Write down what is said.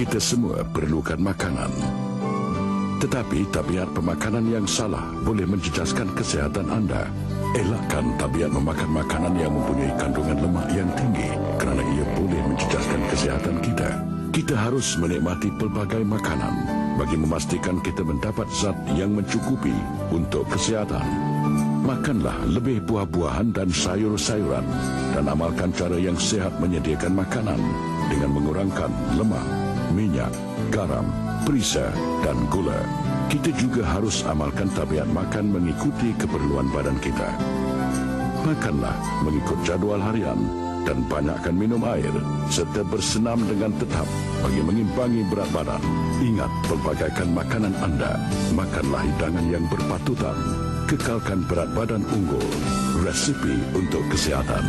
Kita semua perlukan makanan. Tetapi tabiat pemakanan yang salah boleh menjejaskan kesihatan anda. Elakkan tabiat memakan makanan yang mempunyai kandungan lemak yang tinggi kerana ia boleh menjejaskan kesihatan kita. Kita harus menikmati pelbagai makanan bagi memastikan kita mendapat zat yang mencukupi untuk kesihatan. Makanlah lebih buah-buahan dan sayur-sayuran dan amalkan cara yang sihat menyediakan makanan dengan mengurangkan lemak, minyak, garam, perisa dan gula. Kita juga harus amalkan tabiat makan mengikuti keperluan badan kita. Makanlah mengikut jadual harian dan banyakkan minum air serta bersenam dengan tetap bagi mengimbangi berat badan. Ingat pelbagaikan makanan anda. Makanlah hidangan yang berpatutan. Kekalkan berat badan unggul. Resipi untuk kesihatan.